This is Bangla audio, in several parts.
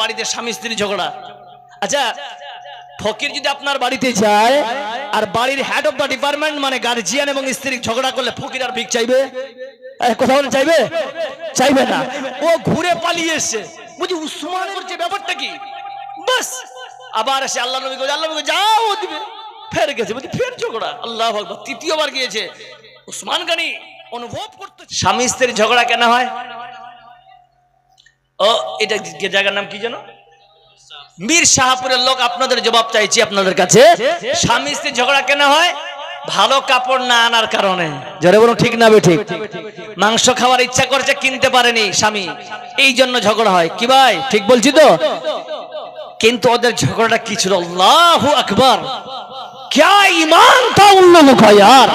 বাড়িতে স্বামী স্ত্রী ঝগড়া। আচ্ছা ফকির যদি আপনার বাড়িতে যায়, আর বাড়ির হেড অফ দ্য ডিপার্টমেন্ট মানে গার্জিয়ান এবং স্ত্রী ঝগড়া করলে ফকির আর ভিক চাইবে? কথা বলে চাইবে? চাইবে না। ও ঘুরে পালিয়ে এসছে। বুঝি উসমান করছে ব্যাপারটা কি? বাস। আবার এসে আল্লাহ নবী আল্লাহ নবী যাও দিবে। ফের গেছে। বলছি, ফের ঝগড়া। আল্লাহ আকবার। তৃতীয়বার গিয়েছে। উসমান গানি অনুভব করতে স্বামী স্ত্রীর ঝগড়া কেন হয়? ও, এটা জায়গার নাম কি যেন? মীর শাহপুরের লোক আপনাদের জবাব চাইছি আপনাদের কাছে। স্বামী স্ত্রী ঝগড়া কেন হয়? ভালো কাপড় না আনার কারণে। জোরে বলুন, ঠিক না ঠিক? মাংস খাওয়ার ইচ্ছা করছে, কিনতে পারেনি স্বামী। এই জন্য ঝগড়া হয়। কি ভাই? ঠিক বলছি তো? কিন্তু ওদের ঝগড়াটা কি ছিল? আল্লাহ আকবর। ক্যা ইমান তা অন্য মুখায়ার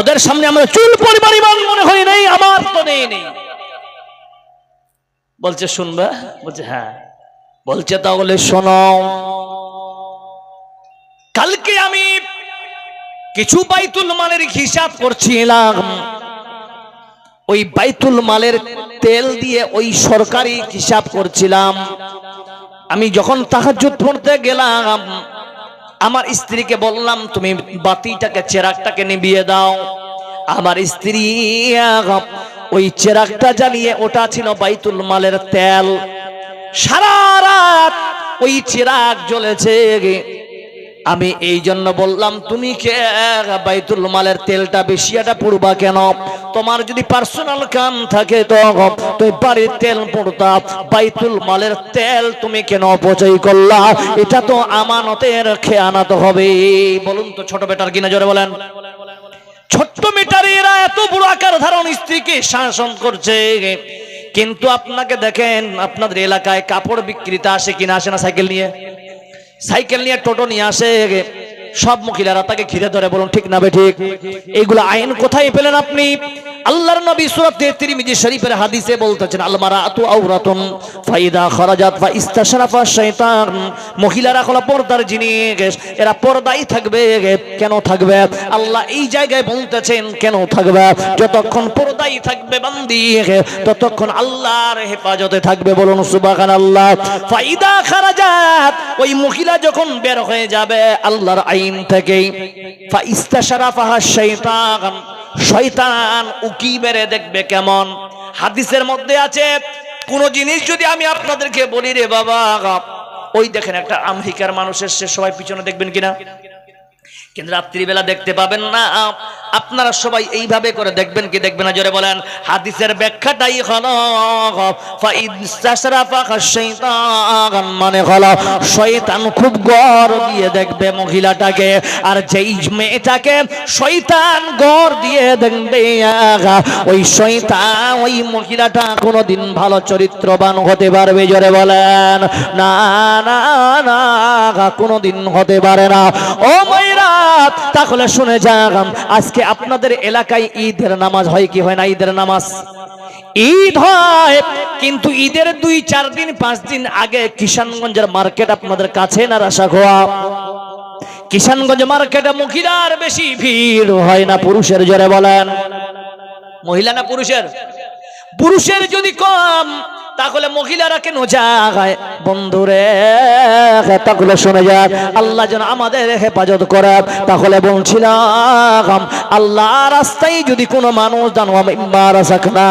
ওদের সামনে আমরা চুল পরিবার ইমান মনে হয় নেই, আমার তো নেই নেই। বলছে, শুনবে? বলছে হ্যাঁ। বলছে, তাহলে শোনো। কালকে আমি কিছু বাইতুল মালের হিসাব করছিলাম। ওই বাইতুল মালের তেল দিয়ে ওই সরকারি হিসাব করছিলাম। আমি যখন তাহাজ্জুদ পড়তে গেলাম, আমার স্ত্রীকে বললাম, তুমি বাতিটাকে চেরাকটাকে নিভিয়ে দাও। আমার স্ত্রী ওই চেরাকটা জ্বালিয়ে ওটা ছিল বাইতুল মালের তেল। সারা রাত ওই চিরাগ জ্বলেছে আমি এই জন্য বললাম, তুমি কে বাইতুল মালের তেলটা বেশিয়াটা পড়বা কেন? তোমার যদি পার্সোনাল কাম থাকে তো তুই বাড়ির তেল পড়তা। বাইতুল মালের তেল তুমি কেন অপচয় করলা? এটা তো আমানতের খেয়ানাত হবে বলুন তো ছোট বেটার কিনা জোরে বলেন? ছোট্ট মেটারেরা এত বড় আকার ধারণ স্ত্রীকে শাসন করছে। কিন্তু আপনাকে দেখেন, আপনাদের এলাকায় কাপড় বিক্রিতা আসে কিনা আসে না সাইকেল নিয়ে? সাইকেল নিয়ে টোটো নিয়ে আসে। সব মহিলারা তাকে ঘিরে ধরে বলুন, ঠিক না বে ঠিক? এইগুলো আইন কোথায় পেলেন আপনি? আল্লাহর নবী সূরা তিরমিজি শরীফের হাদিসে বলতেছেন আল মারাতু আওরাতুন, ফাইদা খারাজাত, ফা ইস্তাশরাফা শাইতান। মহিলারা হলো পর্দার জিনিস, এরা পর্দাই থাকবে, কেন থাকবে? আল্লাহ এই জায়গায় বলতেছেন, কেন থাকবে? যতক্ষণ পর্দাই থাকবে বান্দি, ততক্ষণ আল্লাহর হেফাজতে থাকবে বলুন সুবহানাল্লাহ। ফাইদা খারাজাত, ওই মহিলা যখন বের হয়ে যাবে, আল্লাহর আইন থেকে ফা ইস্তাশরাফা শাইতান। শয়তান উকি মেরে দেখবে কেমন? হাদিসের মধ্যে আছে, কোন জিনিস যদি আমি আপনাদেরকে বলি রে বাবা, ওই দেখেন একটা আমেরিকার মানুষের সে সবাই পিছনে দেখবেন কিনা? কিন্তু রাত্রিবেলা দেখতে পাবেন না। আপনারা সবাই এইভাবে করে দেখবেন কি দেখবেন না? জোরে বলেন, হাদিসের ব্যাখ্যাটাই হলো মানে হলো, শয়তান খুব গর দিয়ে দেখবে মহিলাটাকে, আর যেই মেয়েটাকে শয়তান গর দিয়ে দেখবে, ওই শয়তান, ওই মহিলাটা কোনোদিন ভালো চরিত্রবান হতে পারবে, জোরে বলেন। না না না, কোনোদিন হতে পারে না। ও মাইরা তাহলে শুনে যান আজকে আপনাদের এলাকায় ঈদের নামাজ হয় কি হয় না ঈদের নামাজ? ঈদ হয়, কিন্তু ঈদের দুই, চার দিন, পাঁচ দিন আগে কিষানগঞ্জের মার্কেট আপনাদের কাছে না রাশা খোয়া কিষানগঞ্জ মার্কেটে মহিলার বেশি ভিড় হয় না পুরুষের জোরে বলেন। মহিলা না পুরুষের? পুরুষের যদি কম তাহলে মহিলারা কেন যায়? বন্ধুরে তাগুলো শুনে যাক। আল্লাহ যেন আমাদের হেফাজত করে। তাহলে বলছিলাম, আল্লাহ রাস্তায় যদি কোনো মানুষ জানো আমি না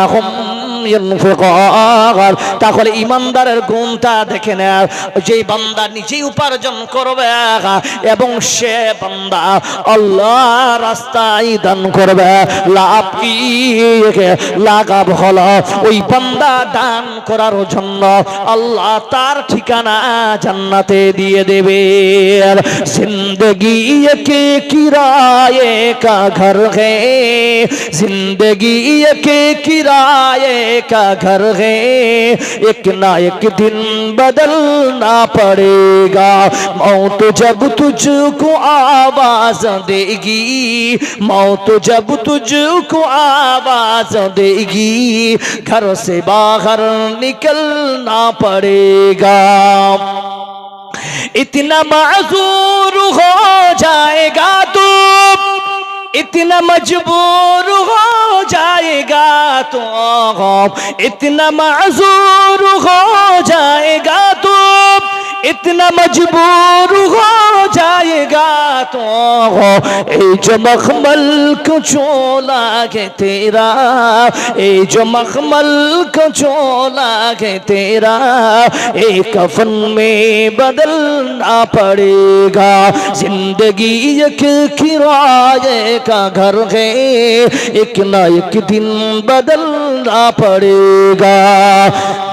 তাহলে ইমানদারের গুণটা দেখে নেয় যে বান্দা নিজেই উপার্জন করবে, এবং সে বান্দা আল্লাহ রাস্তায় দান করবে। লাভ লাগাব হলো। ওই বান্দা দান করার জন্য আল্লাহ তার ঠিকানা জান্নাতে দিয়ে দেবে। জিন্দগি কে কিরায়ে কা ঘর হে। জিন্দগি কে কিরায়ে का घर है एक ना एक दिन बदलना पड़ेगा मौत जब तुझको आवाज देगी मौत जब तुझको आवाज देगी घर से बाहर निकलना पड़ेगा इतना माजूर हो जाएगा तू इतना मजबूर हो जाएगा तो इतना माजूर हो जाएगा इतना मजबूर हो जाएगा तो ए जो मखमल को चोला के तेरा ए जो मखमल को चोला के तेरा एक कफन में बदलना पड़ेगा जिंदगी एक किराए का घर है एक ना एक दिन बदलना पड़ेगा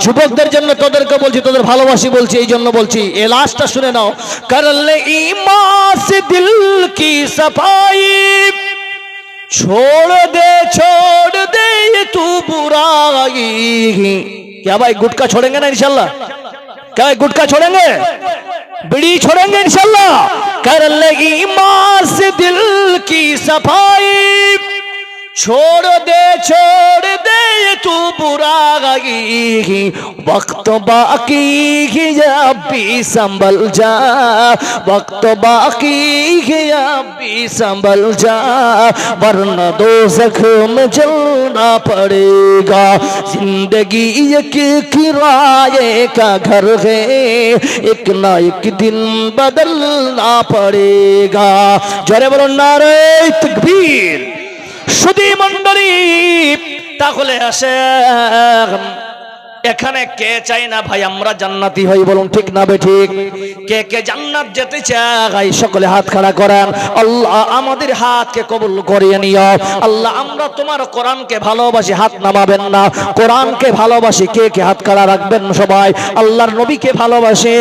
যুবকদের জন্য তোদেরকে বলছি তোদের ভালোবাসি বলছি এই জন্য বলছি এ লাস্টটা শুনে নাও করলে ইমা से दिल की सफाई छोड़ दे छोड़ दे ये तू बुराई क्या भाई गुटका छोड़ेंगे ना इंशाल्लाह क्या भाई गुटका छोड़ेंगे बीड़ी छोड़ेंगे इंशाल्लाह कर लेगी माँ से दिल की सफाई छोड़ दे छोड़ दे तू बुरा गई वक्त बाकी अब संभल जा। वक्त बाकी अब संभल जा। वरना दो जख्म जलना पड़ेगा। ज़िंदगी एक किराए का घर है, एक ना एक दिन बदलना पड़ेगा। जरे बोलो, नारे तकबीर। সুদী মন্ডলী তাহলে আসে এখানে কে চাই না ভাই? আমরা জান্নাতি হই বলুন, ঠিক না বে ঠিক। কে কে জান্নাত যেতে চাই সকলে হাত খাড়া করেন। আল্লাহ আমাদের হাতকে কবুল করিয়ে নিও। আল্লাহ, আমরা তোমার কোরআনকে ভালোবাসি, হাত নামাবেন না। কোরআনকে ভালোবাসি, কে কে হাত খাড়া রাখবেন সবাই? আল্লাহর নবীকে ভালোবাসে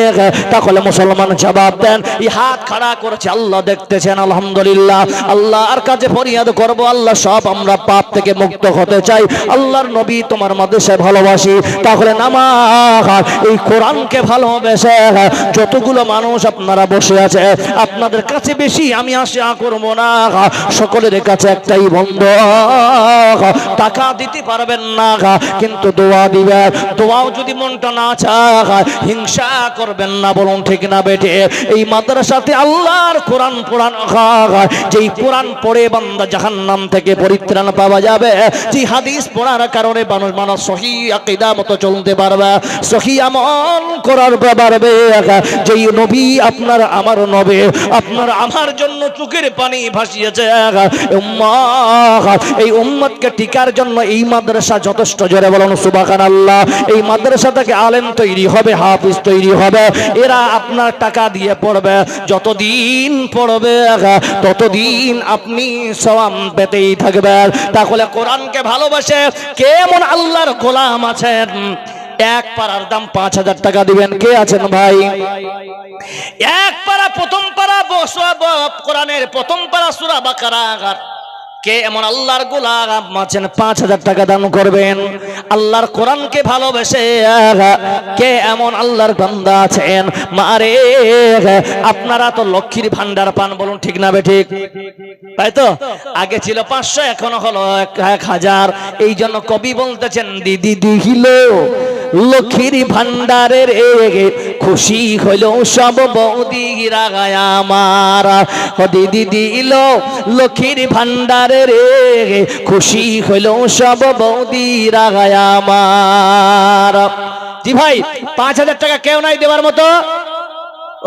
তাহলে মুসলমান জবাব দেন। এই হাত খাড়া করেছে, আল্লাহ দেখতেছেন, আলহামদুলিল্লাহ। আল্লাহ, আর কাছে ফরিয়াদ করব, আল্লাহ সব আমরা পাপ থেকে মুক্ত হতে চাই। আল্লাহর নবী তোমার মাদ্রাসায় ভালোবাসি। তাহলে নামাজ এই কোরআনকে ভালোবেসে যতগুলো মানুষ আপনারা বসে আছে, আপনাদের কাছে বেশি আমি আশা করব না। সকলের কাছে একটাই বন্ধ। টাকা দিতে পারবেন না, কিন্তু দোয়া দিবে দোয়াও যদি মনটা না চায়, হিংসা করবেন না, বলুন ঠিক না বেটে এই মাদ্রাসাতে আল্লাহর কোরআন কোরআন যেই কোরআন পড়ে বান্দা জাহান্নাম থেকে পরিত্রাণ পাওয়া যাবে যে হাদিস পড়ার কারণে মানুষ মানুষ সহি আকিদা মতো চলতে পারবে। সহি আমল করার পারবে যেই নবী আপনার আমার নবে, আপনার আমার জন্য চোখের পানি ভাসিয়েছে। এই উম্মতকে টিকার জন্য এই মাদ্রাসা যথেষ্ট জোরে বলুন সুবাখান আল্লাহ এই মাদ্রাসা থেকে আলেম তৈরি হবে, হাফিজ তৈরি হবে। এরা আপনার টাকা দিয়ে পড়বে, যতদিন পড়বে, ততদিন আপনি সওয়াম পেতেই থাকবেন। তাহলে কোরআনকে ভালোবাসে, কেমন আল্লাহর গোলাম আছেন? এক পাড়ার দাম পাঁচ হাজার টাকা দিবেন। কে আছেন ভাই? এক পাড়া প্রথম পাড়া বস- কোরআনের প্রথম পাড়া সুরা বাকারা কে এমন আল্লাহর গোলাম আছেন? পাঁচ হাজার টাকা দান করবেন। আল্লাহর কোরআনকে ভালোবেসে, কে এমন আল্লাহর বান্দা আছেন? মারে আপনারা তো লক্ষ্মীর ভান্ডার পান বলুন, ঠিক না বে ঠিক? তাই তো? আগে ছিল পাঁচশো, এখনও হলো এক- হাজার। এই জন্য কবি বলতেছেন, দিদি দিহিল, লক্ষ্মীর ভান্ডারের খুশি হইল সব বৌদি রাগায় আমার। দিদি দিল লক্ষ্মীর ভান্ডারে রে। খুশি হইল সব বৌদি রাগায় আমার। জি ভাই, পাঁচ হাজার টাকা কেউ নাই দেওয়ার মতো?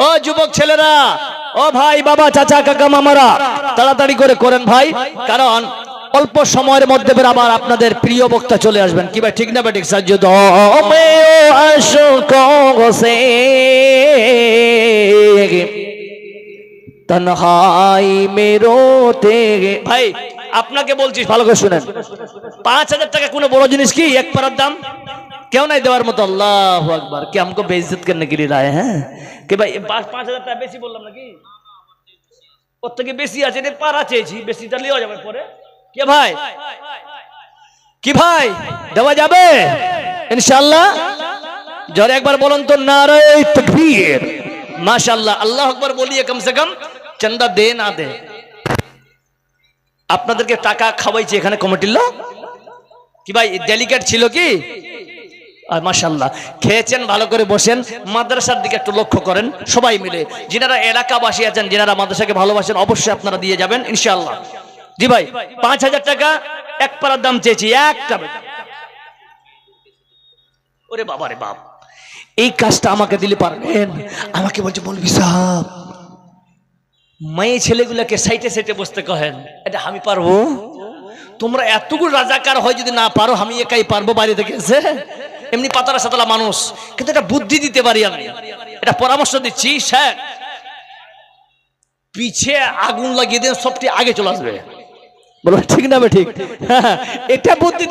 ও যুবক ছেলেরা, ও ভাই বাবা, চাচা, কাকা, মামারা, তাড়াতাড়ি করে করেন ভাই। কারণ অল্প সময়ের মধ্যে আবার আপনাদের প্রিয় বক্তা চলে আসবেন। কি ভাই, ঠিক না ভাই, ঠিক সাহায্য দমে তনহাই মেরোতে ভাই, আপনাকে বলছি, ভালো করে শুনেন। পাঁচ হাজার টাকা কোনো বড় জিনিস কি? এক পারার দাম? কেউ নাই দেওয়ার মতো। আল্লাহ আকবার। কে আমাকে বেইজত করনে কে রায় হ্যাঁ? কে ভাই পাঁচ হাজার টাকা বেশি বললাম নাকি? ওর থেকে বেশি আছে রে পাড়া চেয়েছি। বেশিটা লিও যাবে পরে। কে ভাই? কি ভাই? দেওয়া যাবে? ইনশাআল্লাহ। জোরে একবার বলুন তো নারে তকবীর। মাশাআল্লাহ, আল্লাহ আকবার বলিয়ে কম সে কম চন্দা দে না দে। আপনাদেরকে টাকা খাওয়াইছে এখানে কমিটির লোক? কি ভাই ডেলিকেট ছিল কি? আর মাশাল্লাহ খেয়েছেন, ভালো করে বসেন, মাদ্রাসার দিকে একটু লক্ষ্য করেন, সবাই মিলে। যিনারা এলাকাবাসী আছেন, যিনারা মাদ্রাসাকে ভালোবাসেন, অবশ্যই আপনারা দিয়ে যাবেন, ইনশাআল্লাহ। জি ভাই, পাঁচ হাজার টাকা, এক পাড়ার দাম চেয়েছি, একটা ওরে বাবা রে বাপ, এই কাজটা আমাকে দিলে পারবেন? আমাকে বলছে বলবি সাহেব, মেয়ে ছেলেগুলোকে সাইটে সাইটে বসতে কহেন। এটা আমি পারব? তোমরা এতগুলো রাজাকার হয় যদি না পারো, আমি একাই পারব বাইরে থেকে এসে এমনি পাতারা সাতলা মানুষ, কিন্তু এটা বুদ্ধি দিতে পারি আমি। এটা পরামর্শ দিচ্ছি, স্যার। পিছে আগুন লাগিয়ে দেন, সবটি আগে চলে আসবে। বলো ঠিক না ঠিক। এটা বুদ্ধি